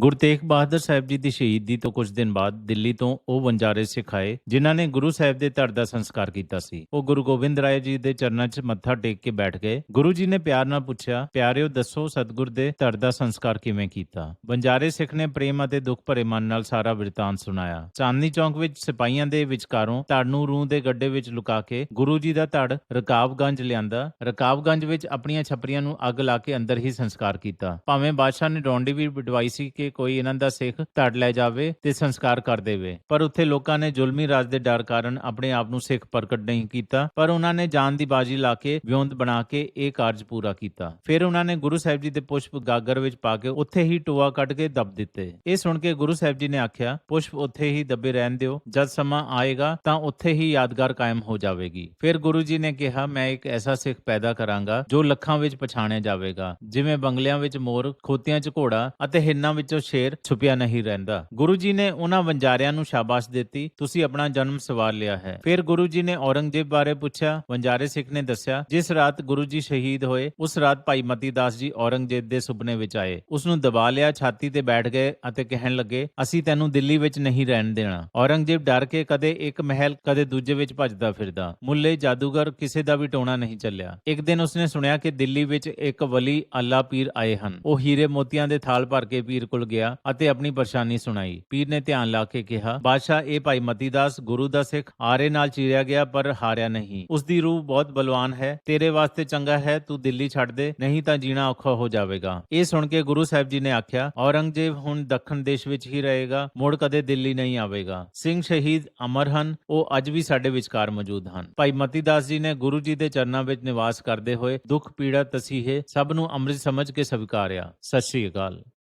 ਗੁਰੂ ਤੇਗ ਬਹਾਦਰ ਸਾਹਿਬ ਜੀ ਦੀ ਸ਼ਹੀਦੀ ਤੋਂ ਕੁਝ ਦਿਨ ਬਾਅਦ ਦਿੱਲੀ ਤੋਂ ਉਹ ਵੰਜਾਰੇ ਸਿੱਖ ਆਏ ਜਿਨ੍ਹਾਂ ਨੇ ਗੁਰੂ ਸਾਹਿਬ ਦੇ ਧੜ ਦਾ ਸੰਸਕਾਰ ਕੀਤਾ ਸੀ। ਉਹ ਗੁਰੂ ਗੋਬਿੰਦ ਰਾਏ ਜੀ ਦੇ ਚਰਨਾਂ 'ਚ ਮੱਥਾ ਟੇਕ ਕੇ ਬੈਠ ਗਏ। ਗੁਰੂ ਜੀ ਨੇ ਪਿਆਰ ਨਾਲ ਪੁੱਛਿਆ, ਪਿਆਰਿਓ, ਦੱਸੋ ਸਤਿਗੁਰ ਦੇ ਧੜ ਦਾ ਸੰਸਕਾਰ ਕਿਵੇਂ ਕੀਤਾ? ਵੰਜਾਰੇ ਸਿੱਖ ਨੇ ਪ੍ਰੇਮ ਅਤੇ ਦੁੱਖ ਭਰੇ ਮਨ ਨਾਲ ਸਾਰਾ ਬਿਰਤਾਂਤ ਸੁਣਾਇਆ। ਚਾਂਦਨੀ ਚੌਂਕ ਵਿੱਚ ਸਿਪਾਹੀਆਂ ਦੇ ਵਿਚਕਾਰੋਂ ਧੜ ਨੂੰ ਰੂਹ ਦੇ ਗੱਡੇ ਵਿੱਚ ਲੁਕਾ ਕੇ ਗੁਰੂ ਜੀ ਦਾ ਧੜ ਰਕਾਬਗੰਜ ਲਿਆਂਦਾ। ਰਕਾਬਗੰਜ ਵਿੱਚ ਆਪਣੀਆਂ ਛਪਰੀਆਂ ਨੂੰ ਅੱਗ ਲਾ ਕੇ ਅੰਦਰ ਹੀ ਸੰਸਕਾਰ ਕੀਤਾ। ਭਾਵੇਂ ਬਾਦਸ਼ਾਹ ਨੇ ਡੌਂਡੀ ਵੀ ਬਿਟਵਾਈ ਸੀ ਕਿ ਕੋਈ ਇਹਨਾਂ ਦਾ ਸਿੱਖ ਧੜ ਲੈ ਜਾਵੇ ਤੇ ਸੰਸਕਾਰ ਕਰ ਦੇਵੇ। ਪਰ ਉੱਥੇ ਲੋਕਾਂ ਨੇ ਜ਼ੁਲਮੀ ਰਾਜ ਦੇ ਡਰ ਕਾਰਨ ਆਪਣੇ ਆਪ ਨੂੰ ਸਿੱਖ ਪ੍ਰਗਟ ਨਹੀਂ ਕੀਤਾ, ਪਰ ਉਹਨਾਂ ਨੇ ਜਾਨ ਦੀ ਬਾਜੀ ਲਾ ਕੇ ਵਿਉਂਤ ਬਣਾ ਕੇ ਇਹ ਕਾਰਜ ਪੂਰਾ ਕੀਤਾ। ਫਿਰ ਉਹਨਾਂ ਨੇ ਗੁਰੂ ਸਾਹਿਬ ਜੀ ਦੇ ਪੁਸ਼ਪ ਗਾਗਰ ਵਿੱਚ ਪਾ ਕੇ ਉੱਥੇ ਹੀ ਟੋਆ ਕੱਢ ਕੇ ਦਬ ਦਿੱਤੇ। ਇਹ ਸੁਣ ਕੇ ਗੁਰੂ ਸਾਹਿਬ ਜੀ ਨੇ ਆਖਿਆ, ਪੁਸ਼ਪ ਉੱਥੇ ਹੀ ਦੱਬੇ ਰਹਿਣ ਦਿਓ, ਜਦ ਸਮਾਂ ਆਏਗਾ ਤਾਂ ਉੱਥੇ ਹੀ ਯਾਦਗਾਰ ਕਾਇਮ ਹੋ ਜਾਵੇਗੀ। ਫਿਰ ਗੁਰੂ ਜੀ ਨੇ ਕਿਹਾ, ਮੈਂ ਇੱਕ ਐਸਾ ਸਿੱਖ ਪੈਦਾ ਕਰਾਂਗਾ ਜੋ ਲੱਖਾਂ ਵਿੱਚ ਪਛਾਣਿਆ ਜਾਵੇਗਾ, ਜਿਵੇਂ ਬੰਗਲਿਆਂ ਵਿੱਚ ਮੋਰ, ਖੋਤਿਆਂ 'ਚ ਘੋੜਾ ਅਤੇ ਹਿਰਨਾਂ ਵਿੱਚ ਸ਼ੇਰ ਛੁਪਿਆ ਨਹੀਂ ਰਹਿੰਦਾ। ਗੁਰੂ ਜੀ ਨੇ ਉਹਨਾਂ ਵੰਜਾਰਿਆਂ ਨੂੰ ਸ਼ਾਬਾਸ਼ ਦਿੱਤੀ, ਤੁਸੀਂ ਆਪਣਾ ਜਨਮ ਸਵਾਰ ਲਿਆ ਹੈ। ਫਿਰ ਗੁਰੂ ਜੀ ਨੇ ਔਰੰਗਜ਼ੇਬ ਬਾਰੇ ਪੁੱਛਿਆ, ਵੰਜਾਰੇ ਸਿੱਖ ਨੇ ਦੱਸਿਆ, ਜਿਸ ਰਾਤ ਗੁਰੂ ਜੀ ਸ਼ਹੀਦ ਹੋਏ, ਉਸ ਰਾਤ ਭਾਈ ਮਤੀ ਦਾਸ ਜੀ ਔਰੰਗਜ਼ੇਬ ਦੇ ਸੁਪਨੇ ਵਿੱਚ ਆਏ। ਉਸ ਨੂੰ ਦਬਾ ਲਿਆ, ਛਾਤੀ ਤੇ ਬੈਠ ਗਏ ਅਤੇ ਕਹਿਣ ਲੱਗੇ, ਅਸੀਂ ਤੈਨੂੰ ਦਿੱਲੀ ਵਿੱਚ ਨਹੀਂ ਰਹਿਣ ਦੇਣਾ। ਔਰੰਗਜ਼ੇਬ ਡਰ ਕੇ ਕਦੇ ਇੱਕ ਮਹਿਲ, ਕਦੇ ਦੂਜੇ ਵਿੱਚ ਭੱਜਦਾ ਫਿਰਦਾ। ਮੁੱਲੇ ਜਾਦੂਗਰ ਕਿਸੇ ਦਾ ਵੀ ਟੋਣਾ ਨਹੀਂ ਚੱਲਿਆ। ਇੱਕ ਦਿਨ ਉਸਨੇ ਸੁਣਿਆ ਕਿ ਦਿੱਲੀ ਵਿੱਚ ਇੱਕ ਵਲੀ ਅੱਲਾ ਪੀਰ ਆਏ ਹਨ। ਉਹ ਹੀਰੇ ਮੋਤੀਆਂ ਦੇ ਥਾਲ ਭਰ ਕੇ ਪੀਰ ਕੋਲ ਗਿਆ ਅਤੇ ਆਪਣੀ ਪਰੇਸ਼ਾਨੀ ਸੁਣਾਈ। ਪੀਰ ਨੇ ਧਿਆਨ ਲਾ ਕੇ ਕਿਹਾ, ਬਾਦਸ਼ਾਹ, ਇਹ ਭਾਈ ਮਤੀਦਾਸ ਗੁਰੂ ਦਾ ਸਿੱਖ ਆਰੇ ਨਾਲ ਚੀਰਿਆ ਗਿਆ, ਪਰ ਹਾਰਿਆ ਨਹੀਂ। ਉਸ ਦੀ ਰੂਹ ਬਹੁਤ ਬਲਵਾਨ ਹੈ, ਤੇਰੇ ਵਾਸਤੇ ਚੰਗਾ ਹੈ, ਤੂੰ ਦਿੱਲੀ ਛੱਡ ਦੇ, ਨਹੀਂ ਤਾਂ ਜੀਣਾ ਔਖਾ ਹੋ ਜਾਵੇਗਾ। ਇਹ ਸੁਣ ਕੇ ਗੁਰੂ ਸਾਹਿਬ ਜੀ ਨੇ ਆਖਿਆ, ਔਰੰਗਜ਼ੇਬ ਹੁਣ ਦੱਖਣ ਦੇਸ਼ ਵਿੱਚ ਹੀ ਰਹੇਗਾ, ਮੁੜ ਕਦੇ ਦਿੱਲੀ ਨਹੀਂ ਆਵੇਗਾ। ਸਿੰਘ ਸ਼ਹੀਦ ਅਮਰ ਹਨ, ਉਹ ਅੱਜ ਵੀ ਸਾਡੇ ਵਿਚਕਾਰ ਮੌਜੂਦ ਹਨ। ਭਾਈ ਮਤੀਦਾਸ ਜੀ ਨੇ ਗੁਰੂ ਜੀ ਦੇ ਚਰਨਾਂ ਵਿੱਚ ਨਿਵਾਸ ਕਰਦੇ ਹੋਏ ਦੁੱਖ, ਪੀੜਾ, ਤਸੀਹੇ ਸਭ ਨੂੰ ਅੰਮ੍ਰਿਤ ਸਮਝ ਕੇ ਸਵੀਕਾਰਿਆ। ਸਤਿ ਸ੍ਰੀ ਅਕਾਲ।